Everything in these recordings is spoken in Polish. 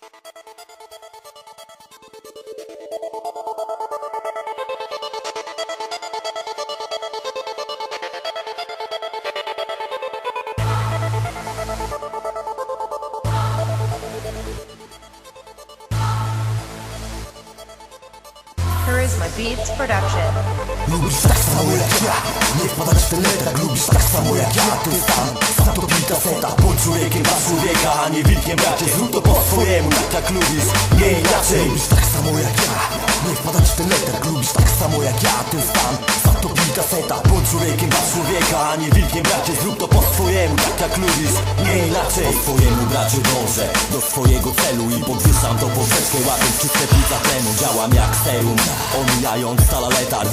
Thank you. Beats Production. Lubisz tak samo jak ja. Nie wpadać w ten letarg Lubisz tak samo jak ja. To jest tam Sam to pij kaseta Bądź człowiekiem dla człowieka A nie wilkiem bracie. Zrób to po swojemu Tak jak lubisz. Nie inaczej. Lubisz tak samo jak ja Nie wpadać w ten letarg Lubisz tak samo jak ja jest tam Sam to pij kaseta Bądź człowiekiem dla człowieka A nie wilkiem bracie Zrób to po swojemu Tak jak lubisz Nie inaczej. Po swojemu bracie dążę Do swojego celu I podwyższam to poprzeczkę Łapiąc czyste płuca tlenu Działam jak serum. Omijając stala letarg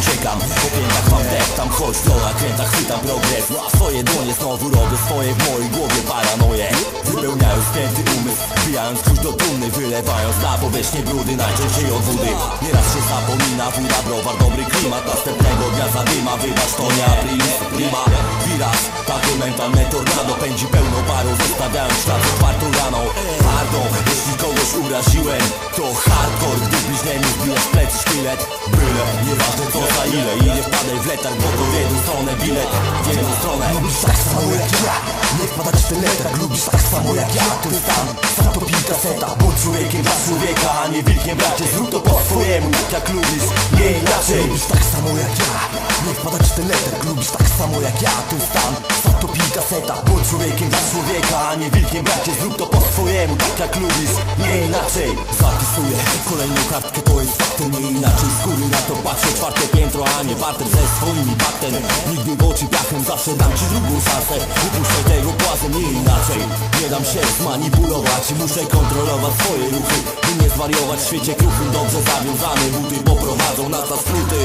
Uciekam Po piętach mam dech Tam choć na kręta chwytam progres. A swoje dłonie znowu robię Swoje w mojej głowie paranoje. Wypełniają spięty umysł Wbijając klucz do trumny Wylewając na powierzchnię brudy Najczęściej od wody. Nieraz się zapomina Woda, browar, dobry klimat. Następnego dnia zadyma Wybacz to nie april Prima, wiras Takie mentalne tornado Pędzi pełną parą Zostawiając ślad otwartą raną. Pardon, jeśli kogoś uraziłem To hardcore. Gdy bliźniemu wbijasz w plecy sztylet Byle, nieważne co ile I nie wpadaj w letarg Bo to w jedną stronę bilet. W jedną stronę. Lubisz tak samo jak ja. Nie wpadać w ten letarg. Lubisz tak samo jak ja. To tam Sam to pij kaseta Bądź człowiekiem dla człowieka A nie wilkiem bracie. Zrób to po swojemu Tak jak lubisz. Nie inaczej. Lubisz tak samo jak ja Nie wpadać w ten letarg Lubisz tak samo jak ja To jest tam Sam to pij kaseta Bądź człowiekiem dla człowieka A nie wilkiem bracie Zrób to po swojemu Tak jak lubisz. Nie inaczej. Zapisuję kolejną kartkę To jest faktem nie inaczej. Z góry na to patrzę Czwarte piętro a nie parter ze swoimi baktem Nigdy w oczy piachem Zawsze dam ci drugą szansę. Wypuszczaj tego płazem nie inaczej. Nie dam się zmanipulować Muszę kontrolować swoje ruchy. By nie zwariować w świecie kruchym Dobrze zawiązane buty poprowadzą nas na skróty.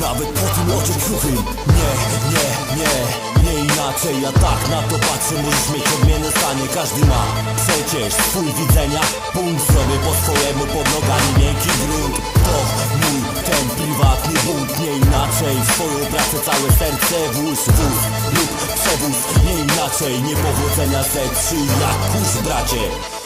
Nawet po tym Nie, nie, nie nie inaczej, ja tak na to patrzę Możesz mieć odmienne stanie, każdy ma Przecież swój widzenia. Punkt sobie po swojemu pod nogami miękki grunt. To mój ten prywatny bunt. Nie inaczej, w swoją pracę całe serce włóż wóz lub przewóz Nie inaczej, niepowodzenia ze kurz bracie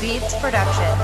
Beats Production.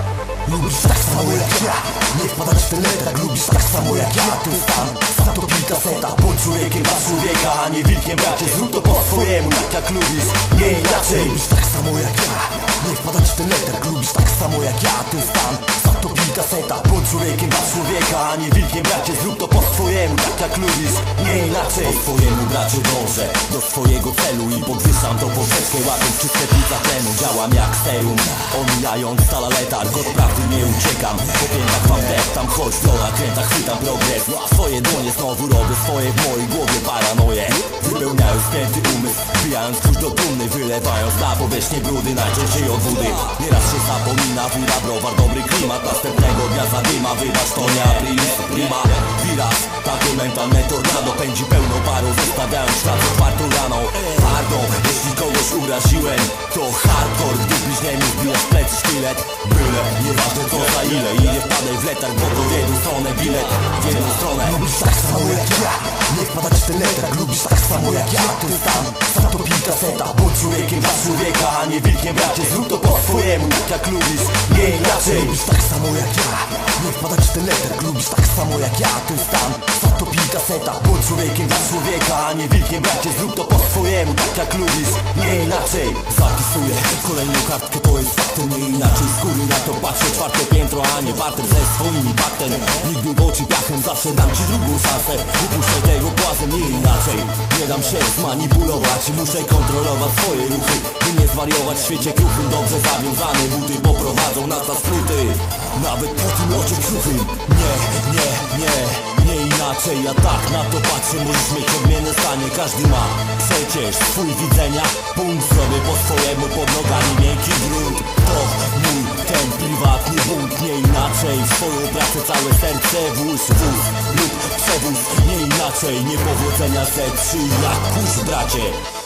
Lubisz tak samo jak ja. Nie wpadać w ten letarg Lubisz tak samo jak ja. To tam Sam to pij kaseta. Bądź człowiekiem dla człowieka A nie wilkiem bracie. Zrób to po swojemu Tak jak lubisz. Nie inaczej. Lubisz tak samo jak ja. Nie wpadać w ten letarg Lubisz tak samo jak ja. To Sam to pij kaseta. Bądź człowiekiem dla człowieka A nie wilkiem bracie Zrób to po swojemu. Tak jak lubisz Nie inaczej. Po swojemu bracie dążę Do swojego celu I podwyższam to poprzeczkę Łapiąc czyste płuca tlenu. Działam jak serum Omijając stala letarg Od prawdy nie uciekam Po piętach mam dech Tam choć na krętach chwytam progres. No a swoje dłonie znowu robię Swoje w mojej głowie paranoje. Wypełniają spięty umysł Wbijając klucz do trumny Wylewając na powierzchnię brudy. Najczęściej od wody Nieraz się zapomina Woda, browar, dobry klimat Następnego dnia zadyma Wybacz to nie april Prima, wiras Takie mentalne tornado Pędzi pełną parą Zostawiając ślad otwartą raną. Pardon, jeśli kogoś uraziłem To hardcore Gdy bliźniemu wbijasz plecy sztylet. Byle, nieważne co za ile I nie wpadaj w letarg Bo to w jedną stronę bilet W jedną stronę. Lubisz tak samo jak ja Nie wpadać w ten letarg. Lubisz tak samo jak ja To jest tam Sam to pij kaseta Bądź człowiekiem dla człowieka A nie wilkiem bracie Zrób to swojemu Tak jak lubisz. Nie inaczej. Lubisz tak samo jak ja. Nie wpadać w ten letarg Lubisz tak samo jak ja. To jest tam Sam to pij kaseta. Bądź człowiekiem dla człowieka A nie wilkiem bracie. Zrób to po swojemu Tak jak lubisz. Nie inaczej. Zapisuję kolejną kartkę. To jest faktem nie inaczej. Góry na to patrzę. Czwarte piętro a nie parter. Ze swoimi baktem Nigdy w oczy piachem Zawsze dam ci drugą szansę. Wypuszczaj tego płazem nie inaczej. Nie dam się zmanipulować. Muszę kontrolować swoje ruchy By nie zwariować w świecie kruchym. Dobrze zawiązane buty poprowadzą nas na skróty. Nawet po tym locie kruchym Nie, nie, nie, nie inaczej. Ja tak na to patrzę, możesz mieć odmienne stanie. Każdy ma przecież swój widzenia. Punkt sobie po swojemu pod nogami. Miękki grunt. To mój ten prywatny bunt. Nie inaczej. W swoją pracę całe serce włóż wóz lub przewóz. Nie inaczej, niepowodzenia ze trzy. Jak kurz bracie